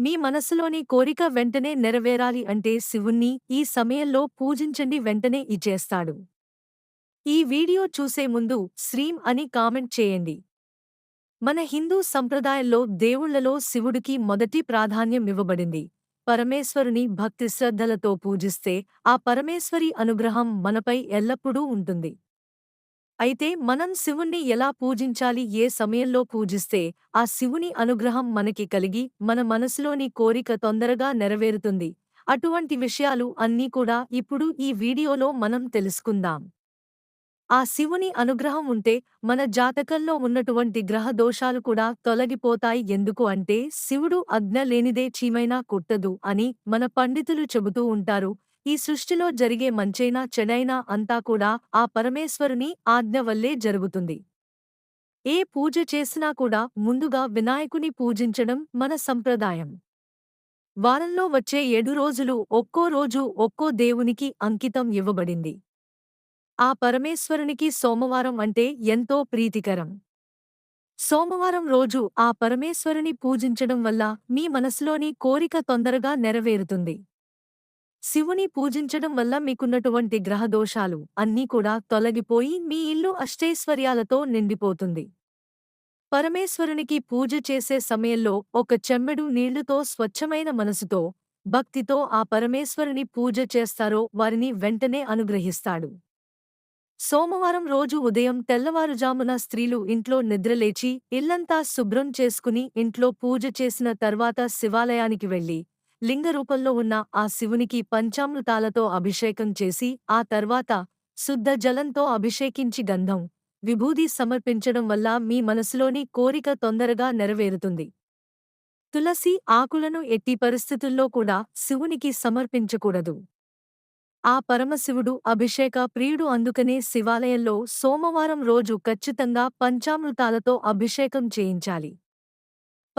మీ మనసులోని కోరిక వెంటనే నెరవేరాలి అంటే శివుణ్ణి ఈ సమయంలో పూజించండి వెంటనే ఇచ్చేస్తాడు. ఈ వీడియో చూసే ముందు శ్రీం అని కామెంట్ చేయండి. మన హిందూ సంప్రదాయంలో దేవుళ్ళలో శివుడికి మొదటి ప్రాధాన్యం ఇవ్వబడింది. పరమేశ్వరుని భక్తి శ్రద్ధలతో పూజిస్తే ఆ పరమేశ్వరి అనుగ్రహం మనపై ఎల్లప్పుడూ ఉంటుంది. అయితే మనం శివుణ్ణి ఎలా పూజించాలి ఏ సమయంలో పూజిస్తే ఆ శివుని అనుగ్రహం మనకి కలిగి మన మనసులోని కోరిక తొందరగా నెరవేరుతుంది. అటువంటి విషయాలు అన్నీ కూడా ఇప్పుడు ఈ వీడియోలో మనం తెలుసుకుందాం. ఆ శివుని అనుగ్రహం ఉంటే మన జాతకంలో ఉన్నటువంటి గ్రహ దోషాలు కూడా తొలగిపోతాయి. ఎందుకు అంటే శివుడు అజ్ఞ లేనిదే చీమైనా కుట్టదు అని మన పండితులు చెబుతూ ఉంటారు. ఈ సృష్టిలో జరిగే మంచైనా చెడైనా అంతా కూడా ఆ పరమేశ్వరుని ఆజ్ఞ వల్లే జరుగుతుంది. ఏ పూజ చేసినా కూడా ముందుగా వినాయకుని పూజించడం మన సంప్రదాయం. వారంలో వచ్చే ఏడు రోజులు ఒక్కో రోజు ఒక్కో దేవునికి అంకితం ఇవ్వబడింది. ఆ పరమేశ్వరునికి సోమవారం అంటే ఎంతో ప్రీతికరం. సోమవారం రోజు ఆ పరమేశ్వరుని పూజించడం వల్ల మీ మనసులోని కోరిక తొందరగా నెరవేరుతుంది. శివుని పూజించడం వల్ల మీకున్నటువంటి గ్రహదోషాలు అన్నీ కూడా తొలగిపోయి మీ ఇల్లు అష్టైశ్వర్యాలతో నిండిపోతుంది. పరమేశ్వరునికి పూజ చేసే సమయంలో ఒక చెమ్మెడు నీళ్ళుతో స్వచ్ఛమైన మనసుతో భక్తితో ఆ పరమేశ్వరుని పూజ చేస్తారో వారిని వెంటనే అనుగ్రహిస్తాడు. సోమవారం రోజు ఉదయం తెల్లవారుజామున స్త్రీలు ఇంట్లో నిద్రలేచి ఇల్లంతా శుభ్రం చేసుకుని ఇంట్లో పూజ చేసిన తర్వాత శివాలయానికి వెళ్ళి లింగ రూపంలో ఉన్న ఆ శివునికి పంచామృతాలతో అభిషేకం చేసి ఆ తర్వాత శుద్ధ జలంతో అభిషేకించి గంధం విభూది సమర్పించడం వల్ల మీ మనసులోని కోరిక తొందరగా నెరవేరుతుంది. తులసి ఆకులను ఎట్టి పరిస్థితుల్లో కూడా శివునికి సమర్పించకూడదు. ఆ పరమశివుడు అభిషేక ప్రియుడు అందుకనే శివాలయంలో సోమవారం రోజు ఖచ్చితంగా పంచామృతాలతో అభిషేకం చేయించాలి.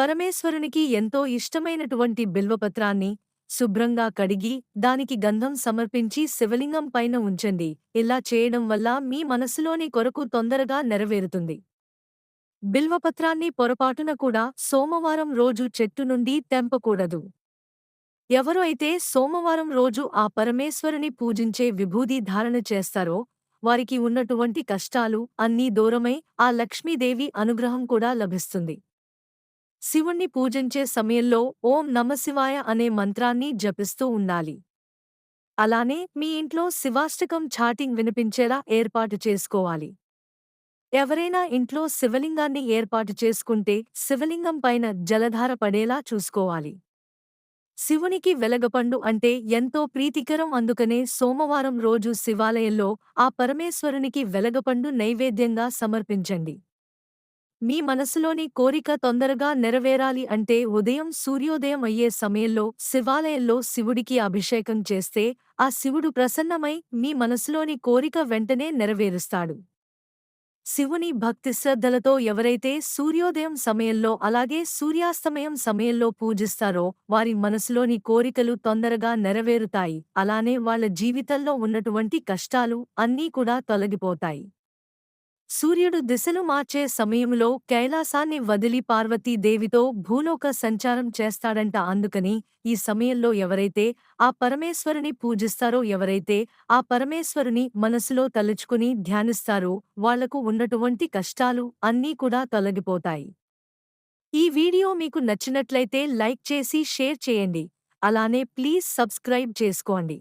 పరమేశ్వరునికి ఎంతో ఇష్టమైనటువంటి బిల్వపత్రాన్ని శుభ్రంగా కడిగి దానికి గంధం సమర్పించి శివలింగం పైన ఉంచండి. ఇలా చేయడం వల్ల మీ మనసులోని కొరకు తొందరగా నెరవేరుతుంది. బిల్వపత్రాన్ని పొరపాటున కూడా సోమవారం రోజు చెట్టు నుండి తెంపకూడదు. ఎవరు అయితే సోమవారం రోజు ఆ పరమేశ్వరుని పూజించే విభూది ధారణ చేస్తారో వారికి ఉన్నటువంటి కష్టాలు అన్నీ దూరమై ఆ లక్ష్మీదేవి అనుగ్రహం కూడా లభిస్తుంది. శివుణ్ణి పూజించే సమయంలో ఓం నమశివాయ అనే మంత్రాన్ని జపిస్తూ ఉండాలి. అలానే మీ ఇంట్లో శివాష్టకం ఛాటింగ్ వినిపించేలా ఏర్పాటు చేసుకోవాలి. ఎవరైనా ఇంట్లో శివలింగాన్ని ఏర్పాటు చేసుకుంటే శివలింగం పైన జలధార పడేలా చూసుకోవాలి. శివునికి వెలగపండు అంటే ఎంతో ప్రీతికరం అందుకనే సోమవారం రోజు శివాలయంలో ఆ పరమేశ్వరునికి వెలగపండు నైవేద్యంగా సమర్పించండి. మీ మనసులోని కోరిక తొందరగా నెరవేరాలి అంటే ఉదయం సూర్యోదయం అయ్యే సమయంలో శివాలయంలో శివుడికి అభిషేకం చేస్తే ఆ శివుడు ప్రసన్నమై మీ మనసులోని కోరిక వెంటనే నెరవేరుస్తాడు. శివుని భక్తి శ్రద్ధలతో ఎవరైతే సూర్యోదయం సమయంలో అలాగే సూర్యాస్తమయం సమయంలో పూజిస్తారో వారి మనసులోని కోరికలు తొందరగా నెరవేరుతాయి. అలానే వాళ్ళ జీవితంలో ఉన్నటువంటి కష్టాలు అన్నీ కూడా తొలగిపోతాయి. సూర్యుడు దిశలు మార్చే సమయంలో కైలాసాన్ని వదిలి పార్వతీదేవితో భూలోక సంచారం చేస్తాడంట. అందుకని ఈ సమయంలో ఎవరైతే ఆ పరమేశ్వరుని పూజిస్తారో ఎవరైతే ఆ పరమేశ్వరుని మనసులో తలుచుకుని ధ్యానిస్తారో వాళ్ళకు ఉన్నటువంటి కష్టాలు అన్నీ కూడా తొలగిపోతాయి. ఈ వీడియో మీకు నచ్చినట్లయితే లైక్ చేసి షేర్ చేయండి. అలానే ప్లీజ్ సబ్స్క్రైబ్ చేసుకోండి.